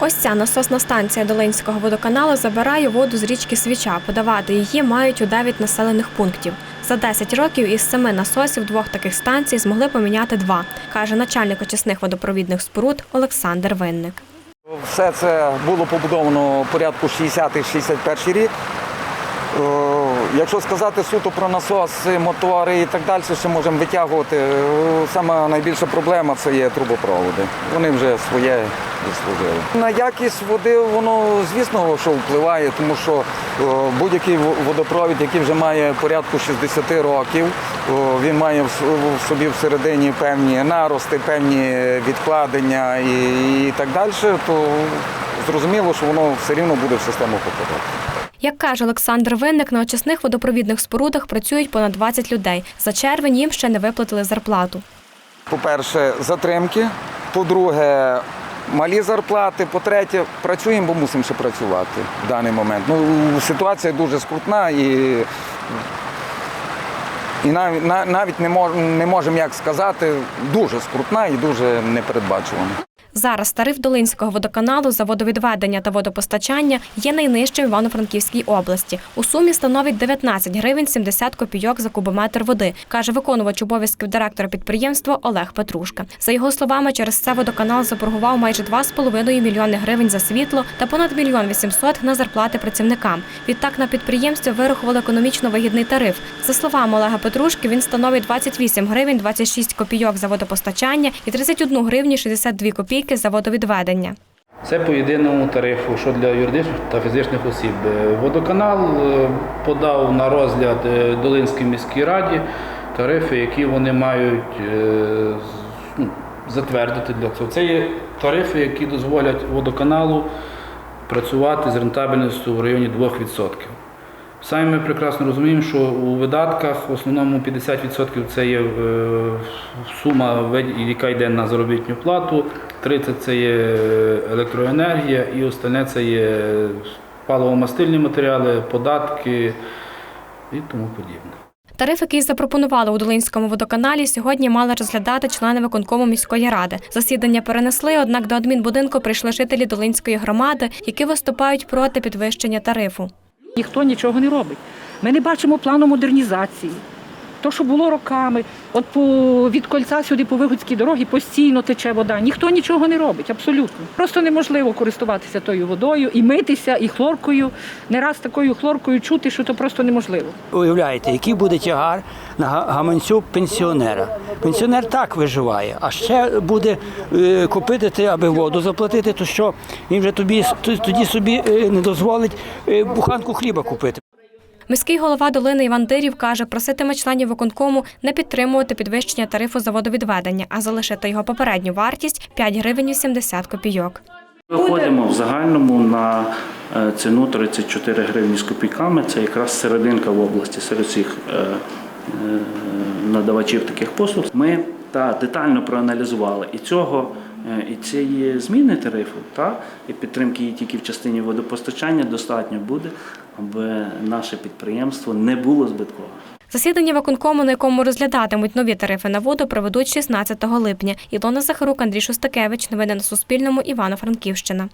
Ось ця насосна станція Долинського водоканалу забирає воду з річки Свіча. Подавати її мають у 9 населених пунктів. За 10 років із семи насосів двох таких станцій змогли поміняти два, каже начальник очисних водопровідних споруд Олександр Винник. Все це було побудовано порядку 60-61 рік. Якщо сказати суто про насоси, мотори і так далі, ще можемо витягувати. Е, Саме найбільша проблема це є трубопроводи. Вони вже своє заслужили. На якість води воно, звісно, що впливає, тому що е, будь-який водопровід, який вже має порядку 60 років, е, він має в собі всередині певні нарости, певні відкладення і, і так далі, то зрозуміло, що воно все рівно буде в систему попадати. Як каже Олександр Винник, на очисних водопровідних спорудах працюють понад 20 людей. За червень їм ще не виплатили зарплату. По-перше, затримки. По-друге, малі зарплати. По-третє, працюємо, бо мусимо ще працювати в даний момент. Ну, ситуація дуже скрутна і, і навіть, на- навіть не можемо як сказати, дуже скрутна і дуже непередбачувана. Зараз тариф Долинського водоканалу за водовідведення та водопостачання є найнижчим в Івано-Франківській області. У сумі становить 19 гривень 70 копійок за кубометр води, каже виконувач обов'язків директора підприємства Олег Петрушка. За його словами, через це водоканал заборгував майже 2,5 мільйони гривень за світло та понад мільйон 800 на зарплати працівникам. Відтак на підприємстві вирахували економічно вигідний тариф. За словами Олега Петрушки, він становить 28 гривень 26 копійок за водопостачання і 31 гривню 62 копійки за водовідведення. Це по єдиному тарифу, що для юридичних та фізичних осіб. Е, Водоканал е, подав на розгляд е, Долинській міській раді тарифи, які вони мають ну, затвердити для цього. Це є тарифи, які дозволять водоканалу працювати з рентабельністю в районі 2%. Самі ми прекрасно розуміємо, що у видатках в основному 50% це є е, сума, яка йде на заробітну плату, 30% це є електроенергія і остальне це є паливо-мастильні матеріали, податки і тому подібне. Тариф, який запропонували у Долинському водоканалі, сьогодні мали розглядати члени виконкому міської ради. Засідання перенесли, однак до адмінбудинку прийшли жителі Долинської громади, які виступають проти підвищення тарифу. Ніхто нічого не робить. Ми не бачимо плану модернізації. То, що було роками, от по, від кольця сюди по Вигодській дорогі постійно тече вода. Ніхто нічого не робить, абсолютно. Просто неможливо користуватися тою водою і митися, і хлоркою. Не раз такою хлоркою чути, що то просто неможливо. Уявляєте, який буде тягар на гаманцю пенсіонера. Пенсіонер так виживає, а ще буде е, купити ти, аби воду заплатити, то що він вже тобі тоді собі е, не дозволить е, буханку хліба купити. Міський голова Долини Іван Дирів каже, проситиме членів виконкому не підтримувати підвищення тарифу за водовідведення, а залишити його попередню вартість 5 гривень 80 копійок. Виходимо в загальному на е, ціну 34 гривні з копійками. Це якраз серединка в області серед всіх е, е, надавачів таких послуг. Ми та детально проаналізували і цього. Е, І цієї зміни тарифу та і підтримки її тільки в частині водопостачання достатньо буде, аби наше підприємство не було збитковим. Засідання виконкому, на якому розглядатимуть нові тарифи на воду, проведуть 16 липня. Ілона Захарук, Андрій Шостакевич. Новини на Суспільному. Івано-Франківщина.